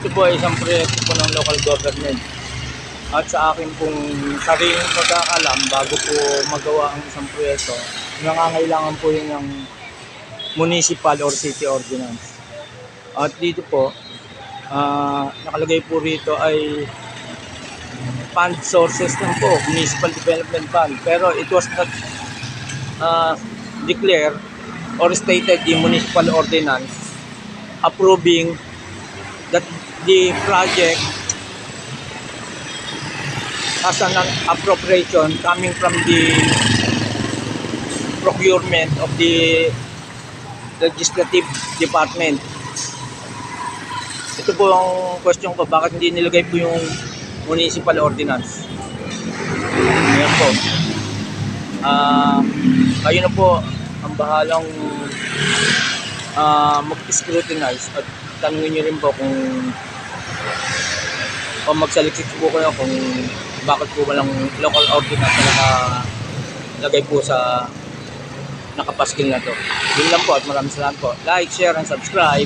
ito po ay isang proyekto po ng local government. At sa akin pong sariling pagkakalam, bago po magawa ang isang proyekto, nangangailangan po yun ng municipal or city ordinance. At dito po, ah, nakalagay po rito ay fund sources lang po, municipal development fund. Pero it was not uh, declared or stated in municipal ordinance approving that the project has an appropriation coming from the procurement of the legislative department. Ito po ang question ko, bakit hindi nilagay po yung municipal ordinance? Ayan po. Ah, kayo na po ang bahalang ah, mag-scrutinize at tanungin nyo rin po kung o magsaliksik po kayo kung bakit po walang local ordinance na nakalagay po sa nakapaskil na to. Yun lang po at maraming salamat po. Like, share, and subscribe.